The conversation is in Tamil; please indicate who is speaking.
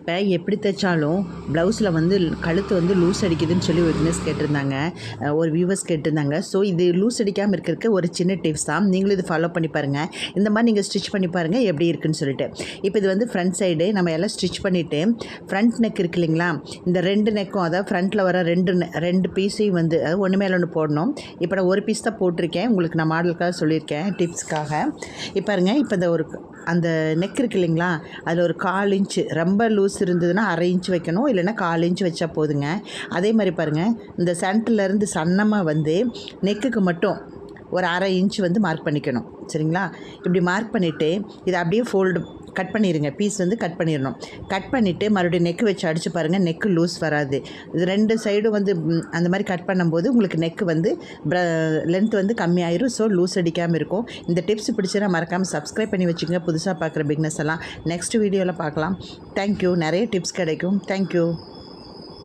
Speaker 1: இப்போ எப்படி தைச்சாலும் ப்ளவுஸில் வந்து கழுத்து வந்து லூஸ் அடிக்குதுன்னு சொல்லி ஒரு விட்னஸ் கேட்டிருந்தாங்க. ஒரு வியூவர்ஸ் கேட்டிருந்தாங்க. ஸோ இது லூஸ் அடிக்காமல் இருக்கிறதுக்கு ஒரு சின்ன டிப்ஸ் தான். நீங்களும் இது ஃபாலோ பண்ணி பாருங்கள் இந்த மாதிரி நீங்கள் ஸ்டிச் பண்ணி பாருங்கள் எப்படி இருக்குன்னு சொல்லிட்டு. இப்போ இது வந்து ஃப்ரண்ட் சைடு நம்ம எல்லாம் ஸ்டிச் பண்ணிவிட்டு ஃப்ரண்ட் நெக் இருக்கு இல்லைங்களா? இந்த ரெண்டு நெக்கும் அதாவது ஃப்ரண்ட்டில் வர ரெண்டு ரெண்டு பீஸையும் வந்து அதாவது ஒன்று மேலே ஒன்று போடணும். இப்போ நான் ஒரு பீஸ் தான் போட்டிருக்கேன். உங்களுக்கு நான் மாடலுக்காக சொல்லியிருக்கேன் டிப்ஸ்க்காக இப்போ பாருங்க இப்போ இந்த ஒரு அந்த நெக் இருக்கு இல்லைங்களா? அதில் ஒரு கால் இன்ச்சு ரொம்ப லூஸ் இருந்ததுன்னா அரை இன்ச் வைக்கணும். இல்லைன்னா கால் இன்ச் வச்சா போதுங்க. அதே மாதிரி பாருங்கள் இந்த சென்டர்லேருந்து சன்னமாக வந்து நெக்குக்கு மட்டும் ஒரு அரை இன்ச் வந்து மார்க் பண்ணிக்கணும். சரிங்களா? இப்படி மார்க் பண்ணிவிட்டு இதை அப்படியே ஃபோல்டு கட் பண்ணிடுங்க பீஸ் வந்து கட் பண்ணிடணும் கட் பண்ணிவிட்டு மறுபடியும் நெக்கு வச்சு அடித்து பாருங்கள் நெக்கு லூஸ் வராது. இது ரெண்டு சைடும் வந்து அந்த மாதிரி கட் பண்ணும்போது உங்களுக்கு நெக்கு வந்து லென்த் வந்து கம்மியாயிரும். ஸோ லூஸ் அடிக்காமல் இருக்கும். இந்த டிப்ஸ் பிடிச்சா மறக்காமல் சப்ஸ்கிரைப் பண்ணி வச்சுங்க. புதுசாக பார்க்குற பிக்னஸ் எல்லாம். நெக்ஸ்ட் வீடியோவில் பார்க்கலாம் தேங்க்யூ நிறைய டிப்ஸ் கிடைக்கும். தேங்க்யூ